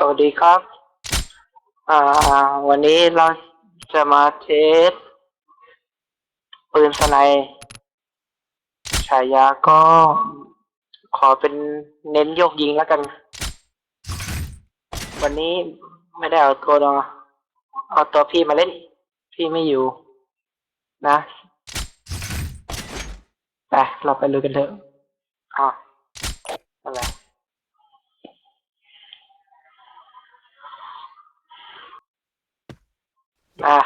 สวัสดีครับ อ่า วันนี้เราจะมาเทสปืนสไนฉายาก็ขอเป็นเน้นโยกยิงแล้วกัน วันนี้ไม่ได้เอาตัวเราเอาตัวพี่มาเล่น พี่ไม่อยู่ นะ ไป เราไปลุยกันเถอะอะอะไร อะ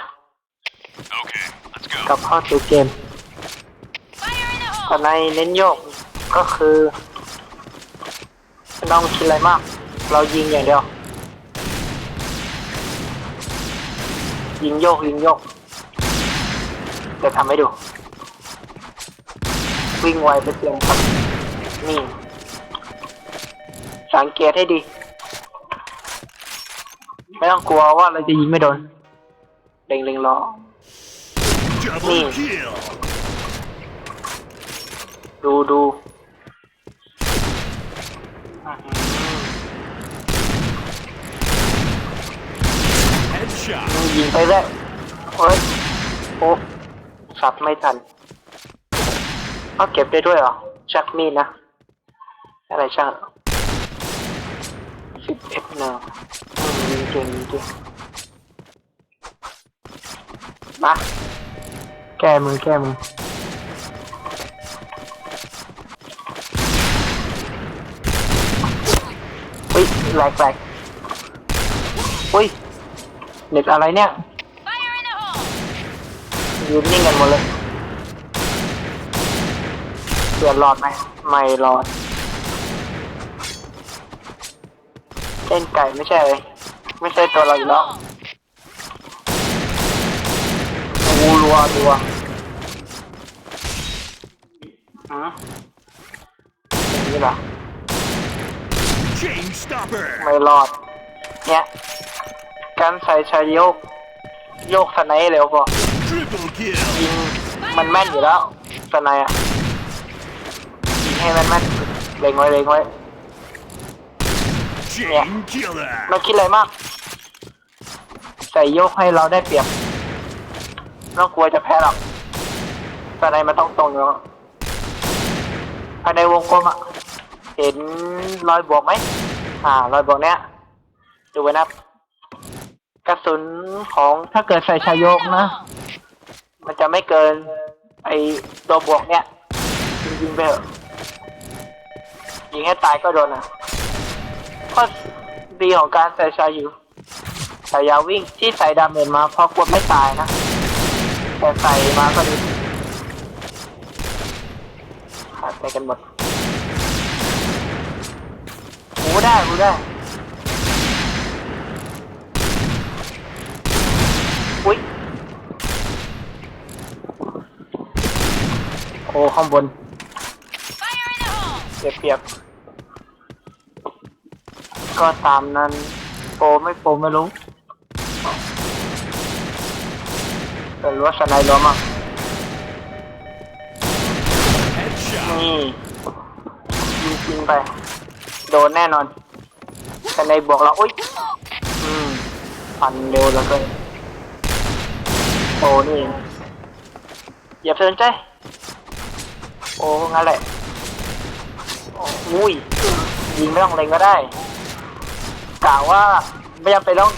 Okay, let's go. กลับเข้าสู่เกมตอนในเน้นโยกก็คือไม่ต้องคิดอะไรมาก เรายิงอย่างเดียว ยิงโยกยิงโยกจะทำให้ดู วิ่งไวไปเตรียมครับ นี่ สังเกตให้ดี ไม่ต้องกลัวว่าเราจะยิงไม่โดนเล็งๆรอ Double Hmm. kill. ดูดูอื้อหื Headshot. อยิงไปแล้วเฮ้ยโอ้สับไม่ทันเขาเก็บได้ด้วยเหรอชักมีดนะ อะไรช่างสิบเอ็ดหนึ่งยิงเก่งยิงเก่งมา แก้มือแก้มืออุ้ยแหลกแหลกอุ้ยเน็ตอะไรเนี่ยยืนนิ่งกันหมดเลยเปลี่ยนหลอดไหมไม่หลอดเล่นไก่ไม่ใช่เลยไม่ใช่ตัวเราอยู่แล้ว งูรัวรัวอืมอย่างนี้เหรอ Chain stopper. ไม่รอด เนี่ยการใส่ชายโยก โยกสไนด์เร็วกว่า Triple kill. ยิงมันแม่นอยู่แล้วสไนด์อะยิงให้มันแม่นเล็งไว้เล็งไว้ Chain killer. ไม่คิดอะไรมาก ใส่โยกให้เราได้เปรียบไม่ ต้องกลัวจะแพ้หรอกสไนด์มันต้องตรงอยู่แล้วภายในวงกลมอะเห็นรอยบวกไหมอ่ารอยบวกเนี้ยดูไว้นะกระสุนของถ้าเกิดใส่ชายโยกนะ มันจะไม่เกิน ไอตัวบวกเนี้ยยิงๆไปเถอะยิงให้ตายก็โดนอะข้อดีของการใส่ชายอยู่สายยาววิ่งที่ใส่ดาเมจมาเพราะกลัวไม่ตายนะ แต่ใส่มาก็ดีขาดไปกันหมดหูได้หูได้อุ้ยโอ้ข้างบนเปรียบเปรียบก็ตามนั้นโปไม่โปไม่รู้ แต่รู้ว่าสไนด์ล้อมอะนี่ยิงจริงไป โดนแน่นอนสไนด์บอกเราอุ้ยอืมพันเร็วแล้วก็โอ้นี่เองอย่าสนใจโอ้งั้นแหละอุ้ยยิงไม่ต้องเล็งก็ได้กะว่าไม่จำเป็นต้อง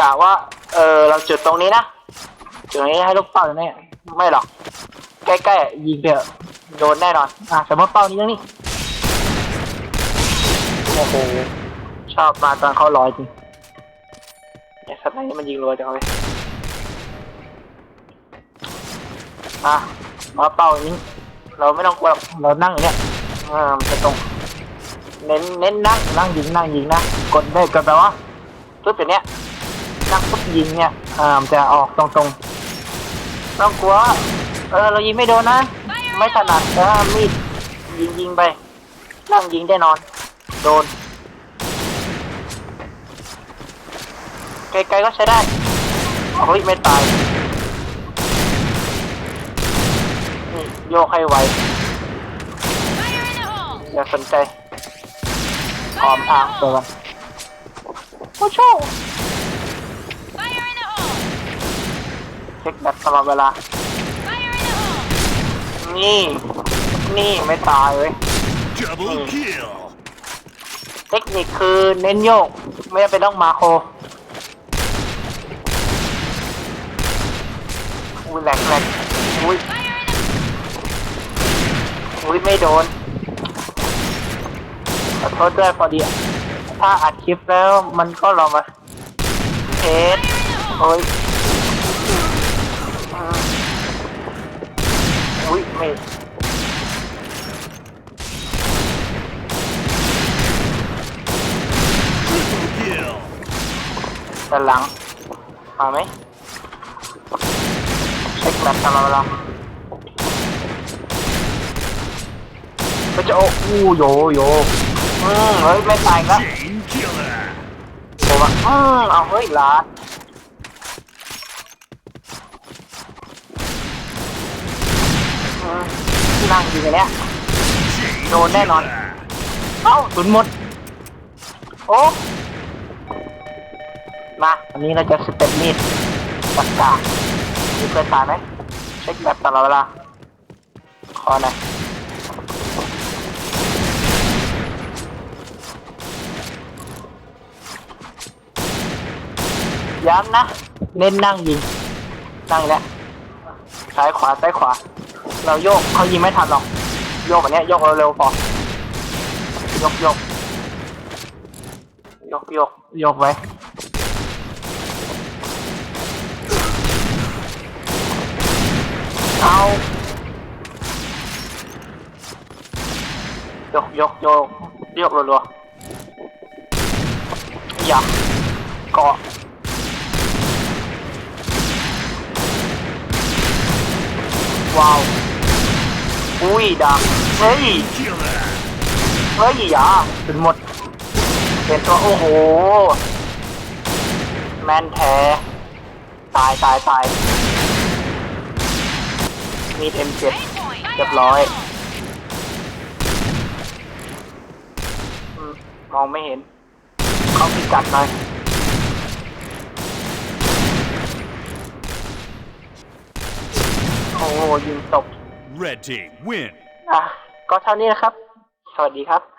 กะว่า เออเราจุดตรงนี้นะ ดตรงนี้ให้ลูกเป้าตรงนี้ไม่หรอก ใกล้ๆยิงไปเถอะโดนแน่นอน อะสมมติเป้านี้ยังนี่โอ้โหชอบมาตอนเขาลอยจริงเนี่ยสัตว์ไหนนี่มันยิงรัวจังเลยอะมาเป้าอย่างนี้ เราไม่ต้องกลัวเรานั่งอย่างเนี้ยอ่ามันจะตรง เน้นเน้นนั่งนั่งยิงนั่งยิงนะกดได้กดแปลว่าปุ๊บอย่างเนี้ยนั่งปุ๊บยิงเนี่ยอ่ามันจะออกตรงตรง ต้องกลัว เออ เรายิงไม่โดนนะ ไม่ถนัดเออมีดยิงยิงไปนั่งยิงได้นอน โดน ไกลๆก็ใช้ได้เฮ้ยไม่ตายนี่โยกให้ไว Fire in the hole! อย่าสนใจพร้อมอะเจอกันโอ้โช ช็คแบตตลอดเวลา Fire in the hole! นี่ นี่ไม่ตายเลย Double kill. เทคนิคคือเน้นโยก ไม่จำเป็นต้องมาโคอุ้ยแหลกแหลกอุ้ย Fire in the อุ้ยไม่โดนขอโทษด้วยพอดีอะถ้าอัดคลิปแล้วมันก็ลองมาเทส Fire in the hole! โอ้ย อุ้ยไม่ Triple kill. ด้านหลังมาไหมเช็คแบบตลอดเวลาก็จะโอ้อู้โยโยอืมเฮ้ยไม่ตายแล้ว Chain killer. ผมว่าอืมเอาเฮ้ยลาดอืม นั่งอยู่ในเนี้ย Chain No, no, no. killer. เอ้าสุนหมด โอ้มาวันนี้เราจะสเต็ปมีดปากกามีเคยตายไหมเช็คแบบตลอดเวลาขอหน่อยย้ำนะ เน้นนั่งยิง นั่งแล้วซ้ายขวาซ้ายขวา เราโยกเขายิงไม่ทันหรอก โยกแบบนี้โยกเร็วๆพอโยกโยกยกยกยกไว้เอายกยกยกยกรัวๆอย่าเกาะว้าว อุ้ยดังเฮ้ย เฮ้ยอย่าเป็นหมด เป็นตัวโอ้โห แมนแท้ ตายตายตาย มีเอ็มเจ็ดเรียบร้อย มองไม่เห็น เขาพิกัดหน่อยโอ้โหยิงตก Red team win. อะก็เท่านี้นะครับ สวัสดีครับ